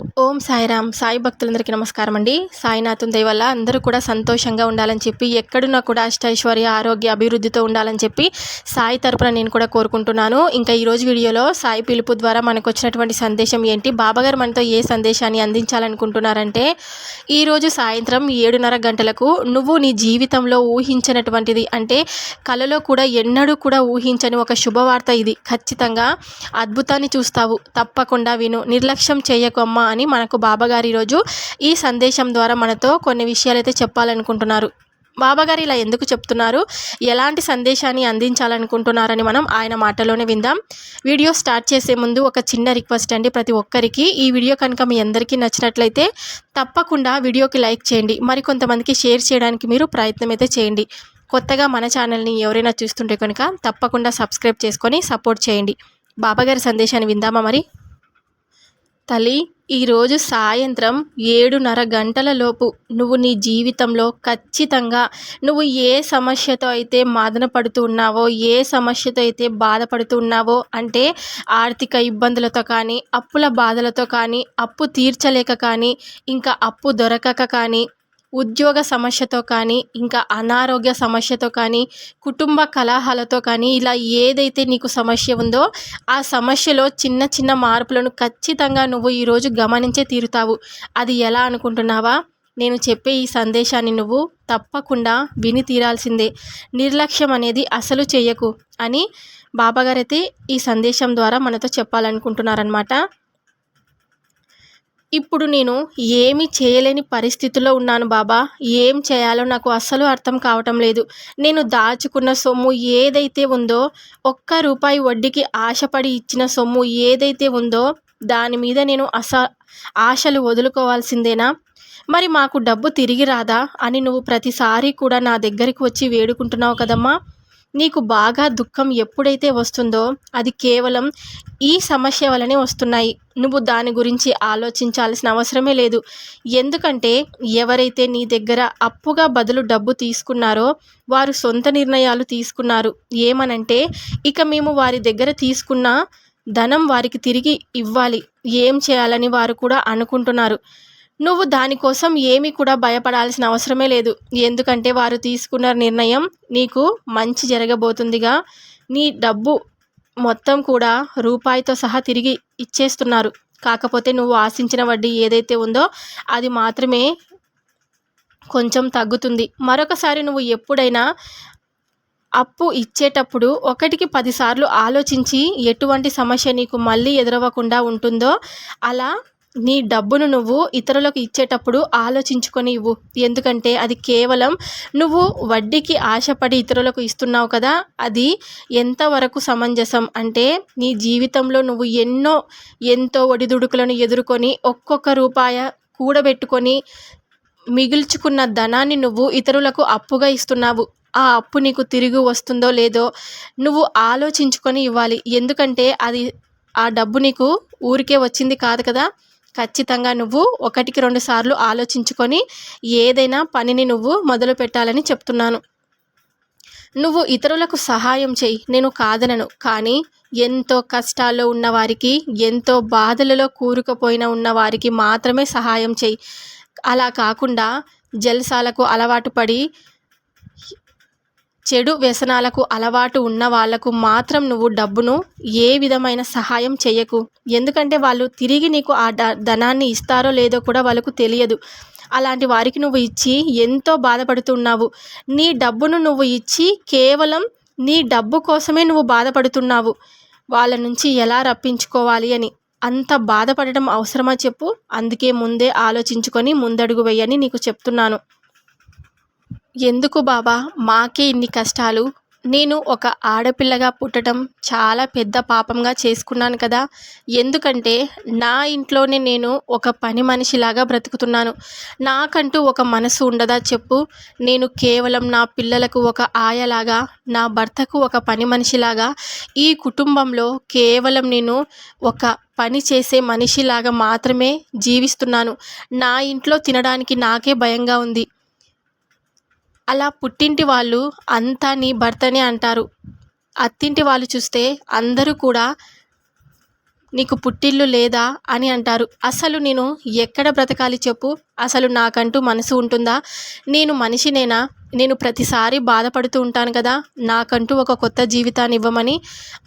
ఓం సాయిరామ్ సాయి భక్తులందరికీ నమస్కారం అండి సాయినాథం దయ వల్ల అందరూ కూడా సంతోషంగా ఉండాలని చెప్పి ఎక్కడున్నా కూడా అష్టైశ్వర్య ఆరోగ్య అభివృద్ధితో ఉండాలని చెప్పి సాయి తరపున నేను కూడా కోరుకుంటున్నాను. ఇంకా ఈరోజు వీడియోలో సాయి పిలుపు ద్వారా మనకు వచ్చినటువంటి సందేశం ఏంటి బాబాగారు మనతో ఏ సందేశాన్ని అందించాలనుకుంటున్నారంటే ఈరోజు సాయంత్రం ఏడున్నర గంటలకు నువ్వు నీ జీవితంలో ఊహించినటువంటిది అంటే కలలో కూడా ఎన్నడూ కూడా ఊహించని ఒక శుభవార్త ఇది. ఖచ్చితంగా అద్భుతాన్ని చూస్తావు. తప్పకుండా విను. నిర్లక్ష్యం చేయకమ్మా అని మనకు బాబాగారు ఈరోజు ఈ సందేశం ద్వారా మనతో కొన్ని విషయాలైతే చెప్పాలనుకుంటున్నారు. బాబాగారు ఇలా ఎందుకు చెప్తున్నారు? ఎలాంటి సందేశాన్ని అందించాలనుకుంటున్నారని మనం ఆయన మాటలోనే విందాం. వీడియో స్టార్ట్ చేసే ముందు ఒక చిన్న రిక్వెస్ట్ అండి ప్రతి ఒక్కరికి. ఈ వీడియో కనుక మీ అందరికీ నచ్చినట్లయితే తప్పకుండా వీడియోకి లైక్ చేయండి. మరి కొంతమందికి షేర్ చేయడానికి మీరు ప్రయత్నం అయితే చేయండి. కొత్తగా మన ఛానల్ని ఎవరైనా చూస్తుంటే కనుక తప్పకుండా సబ్స్క్రైబ్ చేసుకొని సపోర్ట్ చేయండి. బాబాగారి సందేశాన్ని విందామా మరి? తల్లి ఈరోజు సాయంత్రం ఏడున్నర గంటల లోపు నువ్వు నీ జీవితంలో ఖచ్చితంగా నువ్వు ఏ సమస్యతో అయితే మదన పడుతూ ఉన్నావో ఏ సమస్యతో అయితే బాధపడుతూ ఉన్నావో అంటే ఆర్థిక ఇబ్బందులతో కానీ అప్పుల బాధలతో కానీ అప్పు తీర్చలేక కానీ ఇంకా అప్పు దొరకక కానీ ఉద్యోగ సమస్యతో కానీ ఇంకా అనారోగ్య సమస్యతో కానీ కుటుంబ కలహాలతో కానీ ఇలా ఏదైతే నీకు సమస్య ఉందో ఆ సమస్యలో చిన్న చిన్న మార్పులను ఖచ్చితంగా నువ్వు ఈరోజు గమనించే తీరుతావు. అది ఎలా అనుకుంటున్నావా? నేను చెప్పే ఈ సందేశాన్ని నువ్వు తప్పకుండా విని తీరాల్సిందే. నిర్లక్ష్యం అనేది అసలు చేయకు అని బాబాగారైతే ఈ సందేశం ద్వారా మనతో చెప్పాలనుకుంటున్నారనమాట ఇప్పుడు నేను ఏమి చేయలేని పరిస్థితిలో ఉన్నాను బాబా. ఏం చేయాలో నాకు అస్సలు అర్థం కావటం లేదు. నేను దాచుకున్న సొమ్ము ఏదైతే ఉందో ఒక్క రూపాయి వడ్డీకి ఆశపడి ఇచ్చిన సొమ్ము ఏదైతే ఉందో దాని మీద నేను అస ఆశలు వదులుకోవాల్సిందేనా? మరి మాకు డబ్బు తిరిగి రాదా అని నువ్వు ప్రతిసారి కూడా నా దగ్గరికి వచ్చి వేడుకుంటున్నావు కదమ్మా. నీకు బాగా దుఃఖం ఎప్పుడైతే వస్తుందో అది కేవలం ఈ సమస్య వలనే వస్తున్నాయి. నువ్వు దాని గురించి ఆలోచించాల్సిన అవసరమే లేదు. ఎందుకంటే ఎవరైతే నీ దగ్గర అప్పుగా బదులు డబ్బు తీసుకున్నారో వారు సొంత నిర్ణయాలు తీసుకున్నారు. ఏమనంటే ఇక మేము వారి దగ్గర తీసుకున్న ధనం వారికి తిరిగి ఇవ్వాలి. ఏం చేయాలని వారు కూడా అనుకుంటున్నారు. నువ్వు దానికోసం ఏమీ కూడా భయపడాల్సిన అవసరమే లేదు. ఎందుకంటే వారు తీసుకున్న నిర్ణయం నీకు మంచి జరగబోతుందిగా. నీ డబ్బు మొత్తం కూడా రూపాయితో సహా తిరిగి ఇచ్చేస్తున్నారు. కాకపోతే నువ్వు ఆశించిన వడ్డీ ఏదైతే ఉందో అది మాత్రమే కొంచెం తగ్గుతుంది. మరొకసారి నువ్వు ఎప్పుడైనా అప్పు ఇచ్చేటప్పుడు ఒకటికి పదిసార్లు ఆలోచించి ఎటువంటి సమస్య నీకు మళ్ళీ ఎదురవ్వకుండా ఉంటుందో అలా నీ డబ్బును నువ్వు ఇతరులకు ఇచ్చేటప్పుడు ఆలోచించుకొని ఇవ్వు. ఎందుకంటే అది కేవలం నువ్వు వడ్డీకి ఆశపడి ఇతరులకు ఇస్తున్నావు కదా అది ఎంతవరకు సమంజసం? అంటే నీ జీవితంలో నువ్వు ఎన్నో ఎంతో ఒడిదుడుకులను ఎదుర్కొని ఒక్కొక్క రూపాయ కూడబెట్టుకొని మిగుల్చుకున్న ధనాన్ని నువ్వు ఇతరులకు అప్పుగా ఇస్తున్నావు. ఆ అప్పు నీకు తిరిగి వస్తుందో లేదో నువ్వు ఆలోచించుకొని ఇవ్వాలి. ఎందుకంటే అది ఆ డబ్బు నీకు ఊరికే వచ్చింది కాదు కదా. ఖచ్చితంగా నువ్వు ఒకటికి రెండు సార్లు ఆలోచించుకొని ఏదైనా పనిని నువ్వు మొదలు పెట్టాలని చెప్తున్నాను. నువ్వు ఇతరులకు సహాయం చేయి. నేను కాదనను. కానీ ఎంతో కష్టాల్లో ఉన్నవారికి ఎంతో బాధలలో కూరుకుపోయిన ఉన్నవారికి మాత్రమే సహాయం చేయి. అలా కాకుండా జల్సాలకు అలవాటు పడి చెడు వ్యసనాలకు అలవాటు ఉన్న వాళ్ళకు మాత్రం నువ్వు డబ్బును ఏ విధమైన సహాయం చేయకు ఎందుకంటే వాళ్ళు తిరిగి నీకు ఆ ధనాన్ని ఇస్తారో లేదో కూడా వాళ్ళకు తెలియదు. అలాంటి వారికి నువ్వు ఇచ్చి ఎంతో బాధపడుతున్నావు. నీ డబ్బును నువ్వు ఇచ్చి కేవలం నీ డబ్బు కోసమే నువ్వు బాధపడుతున్నావు. వాళ్ళ నుంచి ఎలా రప్పించుకోవాలి అని అంత బాధపడటం అవసరమా చెప్పు. అందుకే ముందే ఆలోచించుకొని ముందడుగు వేయని నీకు చెప్తున్నాను. ఎందుకు బాబా మాకే ఇన్ని కష్టాలు. నేను ఒక ఆడపిల్లగా పుట్టడం చాలా పెద్ద పాపంగా చేసుకున్నాను కదా. ఎందుకంటే నా ఇంట్లోనే నేను ఒక పని మనిషిలాగా బ్రతుకుతున్నాను. నాకంటూ ఒక మనసు ఉండదా చెప్పు? నేను కేవలం నా పిల్లలకు ఒక ఆయలాగా నా భర్తకు ఒక పని మనిషిలాగా ఈ కుటుంబంలో కేవలం నేను ఒక పని చేసే మనిషిలాగా మాత్రమే జీవిస్తున్నాను. నా ఇంట్లో తినడానికి నాకే భయంగా ఉంది. అలా పుట్టింటి వాళ్ళు అంతా నీ భర్తనే అంటారు. అత్తింటి వాళ్ళు చూస్తే అందరూ కూడా నీకు పుట్టిల్లు లేదా అని అంటారు. అసలు నేను ఎక్కడ బ్రతకాలి చెప్పు? అసలు నాకంటూ మనసు ఉంటుందా? నేను మనిషినేనా? నేను ప్రతిసారి బాధపడుతూ ఉంటాను కదా. నాకంటూ ఒక కొత్త జీవితాన్ని ఇవ్వమని.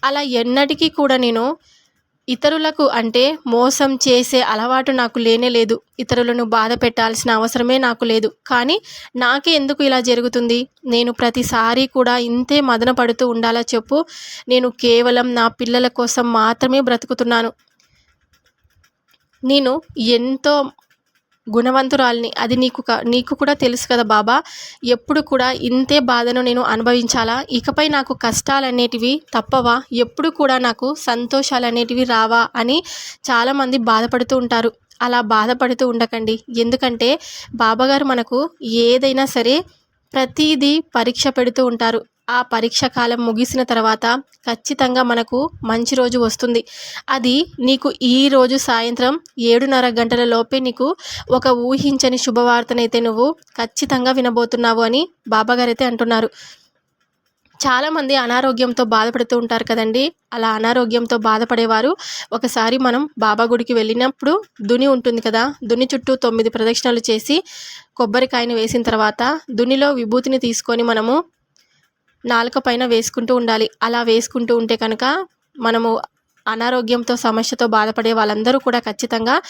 అలా ఎన్నటికీ కూడా నేను ఇతరులకు అంటే మోసం చేసే అలవాటు నాకు లేనే లేదు. ఇతరులను బాధ పెట్టాల్సిన అవసరమే నాకు లేదు. కానీ నాకే ఎందుకు ఇలా జరుగుతుంది? నేను ప్రతిసారి కూడా ఇంతే మదన పడుతూ ఉండాలా చెప్పు. నేను కేవలం నా పిల్లల కోసం మాత్రమే బ్రతుకుతున్నాను. నేను ఎంతో గుణవంతురాల్ని. అది నీకు క నీకు కూడా తెలుసు కదా బాబా. ఎప్పుడు కూడా ఇంతే బాధను నేను అనుభవించాలా? ఇకపై నాకు కష్టాలు అనేటివి తప్పవా? ఎప్పుడు కూడా నాకు సంతోషాలు అనేటివి రావా? అని చాలామంది బాధపడుతూ ఉంటారు. అలా బాధపడుతూ ఉండకండి. ఎందుకంటే బాబాగారు మనకు ఏదైనా సరే ప్రతీదీ పరీక్ష పెడుతూ ఉంటారు. ఆ పరీక్ష కాలం ముగిసిన తర్వాత ఖచ్చితంగా మనకు మంచి రోజు వస్తుంది. అది నీకు ఈ రోజు సాయంత్రం ఏడున్నర గంటల లోపే నీకు ఒక ఊహించని శుభవార్తనైతే నువ్వు ఖచ్చితంగా వినబోతున్నావు అని బాబాగారైతే అంటున్నారు. చాలామంది అనారోగ్యంతో బాధపడుతూ ఉంటారు కదండి. అలా అనారోగ్యంతో బాధపడేవారు ఒకసారి మనం బాబా గుడికి వెళ్ళినప్పుడు దుని ఉంటుంది కదా దుని చుట్టూ తొమ్మిది ప్రదక్షిణలు చేసి కొబ్బరికాయని వేసిన తర్వాత దునిలో విభూతిని తీసుకొని మనము నాలుక పైన వేసుకుంటూ ఉండాలి. అలా వేసుకుంటూ ఉంటే కనుక మనము అనారోగ్యంతో సమస్యతో బాధపడే వాళ్ళందరూ కూడా ఖచ్చితంగా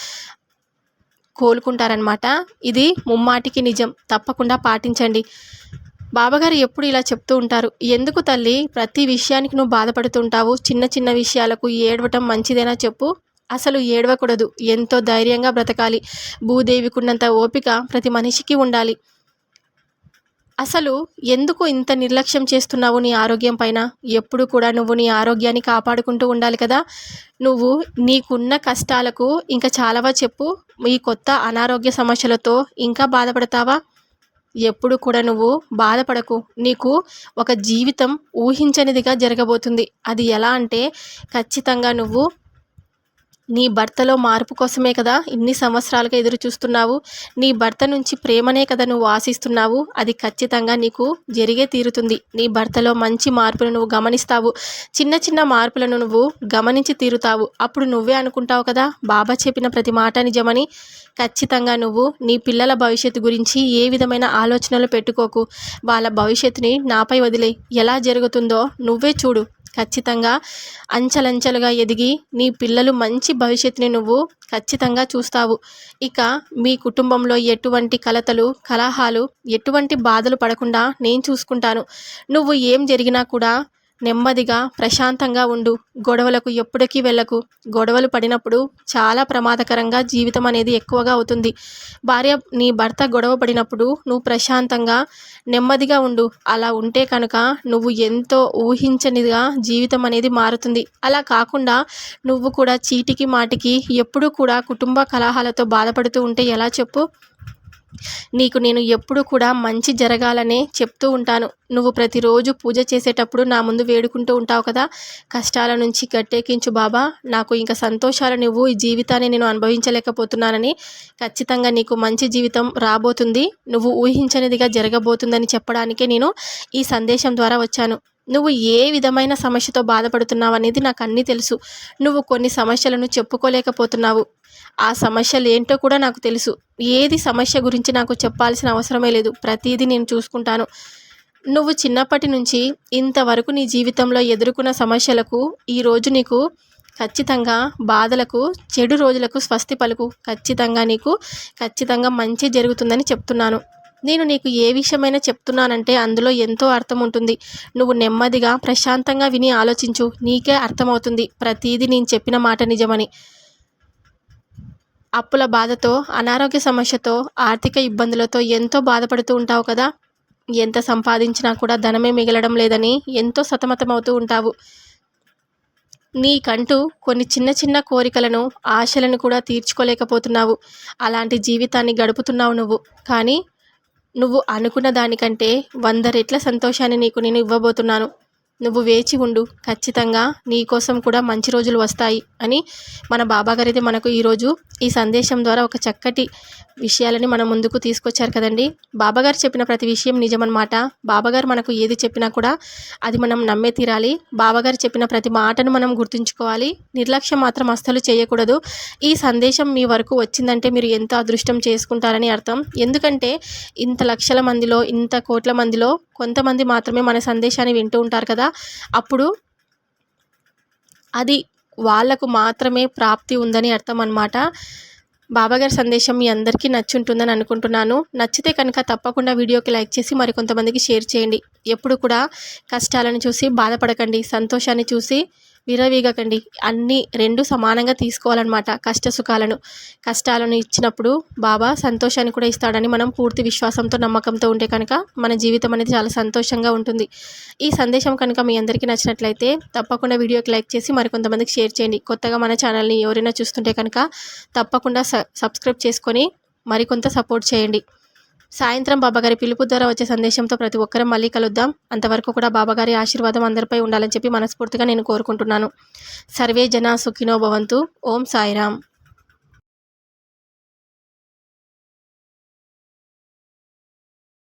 కోలుకుంటారనమాట ఇది ముమ్మాటికి నిజం. తప్పకుండా పాటించండి. బాబాగారు ఎప్పుడు ఇలా చెప్తూ ఉంటారు. ఎందుకు తల్లి? ప్రతి విషయానికి నువ్వు బాధపడుతుంటావు. చిన్న చిన్న విషయాలకు ఏడవటం మంచిదేనా చెప్పు. అసలు ఏడవకూడదు. ఎంతో ధైర్యంగా బ్రతకాలి. భూదేవికున్నంత ఓపిక ప్రతి మనిషికి ఉండాలి. అసలు ఎందుకు ఇంత నిర్లక్ష్యం చేస్తున్నావు నీ ఆరోగ్యం పైన? ఎప్పుడు కూడా నువ్వు నీ ఆరోగ్యాన్ని కాపాడుకుంటూ ఉండాలి కదా. నువ్వు నీకున్న కష్టాలకు ఇంకా చాలావా చెప్పు. ఈ కొత్త అనారోగ్య సమస్యలతో ఇంకా బాధపడతావా? ఎప్పుడు కూడా నువ్వు బాధపడకు. నీకు ఒక జీవితం ఊహించనిదిగా జరగబోతుంది. అది ఎలా అంటే ఖచ్చితంగా నువ్వు నీ భర్తలో మార్పు కోసమే కదా ఇన్ని సంవత్సరాలుగా ఎదురు చూస్తున్నావు? నీ భర్త నుంచి ప్రేమనే కదా నువ్వు ఆశిస్తున్నావు? అది ఖచ్చితంగా నీకు జరిగే తీరుతుంది. నీ భర్తలో మంచి మార్పులు నువ్వు గమనిస్తావు. చిన్న చిన్న మార్పులను నువ్వు గమనించి తీరుతావు. అప్పుడు నువ్వే అనుకుంటావు కదా బాబా చెప్పిన ప్రతి మాట నిజమని. ఖచ్చితంగా నువ్వు నీ పిల్లల భవిష్యత్తు గురించి ఏ విధమైన ఆలోచనలు పెట్టుకోకు. వాళ్ళ భవిష్యత్తుని నాపై వదిలే ఎలా జరుగుతుందో నువ్వే చూడు. ఖచ్చితంగా అంచెలంచెలుగా ఎదిగి నీ పిల్లలు మంచి భవిష్యత్తుని నువ్వు ఖచ్చితంగా చూస్తావు. ఇక మీ కుటుంబంలో ఎటువంటి కలతలు కలహాలు ఎటువంటి బాధలు పడకుండా నేను చూసుకుంటాను. నువ్వు ఏం జరిగినా కూడా నెమ్మదిగా ప్రశాంతంగా ఉండు. గొడవలకు ఎప్పటికీ వెళ్ళకు. గొడవలు పడినప్పుడు చాలా ప్రమాదకరంగా జీవితం అనేది ఎక్కువగా అవుతుంది. భార్య నీ భర్త గొడవ పడినప్పుడు నువ్వు ప్రశాంతంగా నెమ్మదిగా ఉండు. అలా ఉంటే కనుక నువ్వు ఎంతో ఊహించనిదిగా జీవితం అనేది మారుతుంది. అలా కాకుండా నువ్వు కూడా చీటికి మాటికి ఎప్పుడూ కూడా కుటుంబ కలహాలతో బాధపడుతూ ఉంటే ఎలా చెప్పు? నీకు నేను ఎప్పుడు కూడా మంచి జరగాలనే చెప్తూ ఉంటాను. నువ్వు ప్రతిరోజు పూజ చేసేటప్పుడు నా ముందు వేడుకుంటూ ఉంటావు కదా? కష్టాల నుంచి గట్టెక్కించు బాబా. నాకు ఇంకా సంతోషాలు నువ్వు ఈ జీవితాన్ని నేను అనుభవించలేకపోతున్నానని ఖచ్చితంగా నీకు మంచి జీవితం రాబోతుంది. నువ్వు ఊహించనిదిగా జరగబోతుందని చెప్పడానికే నేను ఈ సందేశం ద్వారా వచ్చాను. నువ్వు ఏ విధమైన సమస్యతో బాధపడుతున్నావు అనేది నాకు అన్నీ తెలుసు. నువ్వు కొన్ని సమస్యలను చెప్పుకోలేకపోతున్నావు. ఆ సమస్యలు ఏంటో కూడా నాకు తెలుసు. ఏది సమస్య గురించి నాకు చెప్పాల్సిన అవసరమే లేదు. ప్రతిదీ నేను చూసుకుంటాను. నువ్వు చిన్నప్పటి నుంచి ఇంతవరకు నీ జీవితంలో ఎదుర్కొన్న సమస్యలకు ఈరోజు నీకు ఖచ్చితంగా బాధలకు చెడు రోజులకు స్వస్తి పలుకు. ఖచ్చితంగా నీకు ఖచ్చితంగా మంచి జరుగుతుందని చెప్తున్నాను. నేను నీకు ఏ విషయమైనా చెప్తున్నానంటే అందులో ఎంతో అర్థం ఉంటుంది. నువ్వు నెమ్మదిగా ప్రశాంతంగా విని ఆలోచించు. నీకే అర్థమవుతుంది. ప్రతీది నేను చెప్పిన మాట నిజమని. అప్పుల బాధతో అనారోగ్య సమస్యతో ఆర్థిక ఇబ్బందులతో ఎంతో బాధపడుతూ ఉంటావు కదా? ఎంత సంపాదించినా కూడా ధనమే మిగలడం లేదని ఎంతో సతమతమవుతూ ఉంటావు. నీకంటూ కొన్ని చిన్న చిన్న కోరికలను ఆశలను కూడా తీర్చుకోలేకపోతున్నావు. అలాంటి జీవితాన్ని గడుపుతున్నావు నువ్వు. కానీ నువ్వు అనుకున్న దానికంటే వంద రెట్ల సంతోషాన్ని నీకు నేను ఇవ్వబోతున్నాను. నువ్వు వేచి ఉండు. ఖచ్చితంగా నీకోసం కూడా మంచి రోజులు వస్తాయి అని మన బాబాగారు అయితే మనకు ఈరోజు ఈ సందేశం ద్వారా ఒక చక్కటి విషయాలని మన ముందుకు తీసుకొచ్చారు కదండి. బాబాగారు చెప్పిన ప్రతి విషయం నిజమన్నమాట. బాబాగారు మనకు ఏది చెప్పినా కూడా అది మనం నమ్మే తీరాలి. బాబాగారు చెప్పిన ప్రతి మాటను మనం గుర్తుంచుకోవాలి. నిర్లక్ష్యం మాత్రం అస్సలు చేయకూడదు. ఈ సందేశం మీ వరకు వచ్చిందంటే మీరు ఎంతో అదృష్టం చేసుకుంటారని అర్థం. ఎందుకంటే ఇంత లక్షల మందిలో ఇంత కోట్ల మందిలో కొంతమంది మాత్రమే మన సందేశాన్ని వింటూ ఉంటారు కదా. అప్పుడు అది వాళ్ళకు మాత్రమే ప్రాప్తి ఉందని అర్థం అనమాట బాబాగారి సందేశం మీ అందరికీ నచ్చుంటుందని అనుకుంటున్నాను. నచ్చితే కనుక తప్పకుండా వీడియోకి లైక్ చేసి మరికొంతమందికి షేర్ చేయండి. ఎప్పుడు కూడా కష్టాలను చూసి బాధపడకండి. సంతోషాన్ని చూసి విరవీగకండి అన్ని రెండు సమానంగా తీసుకోవాలన్నమాట. కష్ట సుఖాలను. కష్టాలను ఇచ్చినప్పుడు బాబా సంతోషాన్ని కూడా ఇస్తాడని మనం పూర్తి విశ్వాసంతో నమ్మకంతో ఉంటే కనుక మన జీవితం అనేది చాలా సంతోషంగా ఉంటుంది. ఈ సందేశం కనుక మీ అందరికీ నచ్చినట్లయితే తప్పకుండా వీడియోకి లైక్ చేసి మరికొంతమందికి షేర్ చేయండి. కొత్తగా మన ఛానల్ని ఎవరైనా చూస్తుంటే కనుక తప్పకుండా సబ్స్క్రైబ్ చేసుకొని మరికొంత సపోర్ట్ చేయండి. సాయంత్రం బాబాగారి పిలుపు ద్వారా వచ్చే సందేశంతో ప్రతి ఒక్కరం మళ్ళీ కలుద్దాం. అంతవరకు కూడా బాబాగారి ఆశీర్వాదం అందరిపై ఉండాలని చెప్పి మనస్ఫూర్తిగా నేను కోరుకుంటున్నాను. సర్వే జన సుఖినో భవంతు. ఓం సాయిరామ్.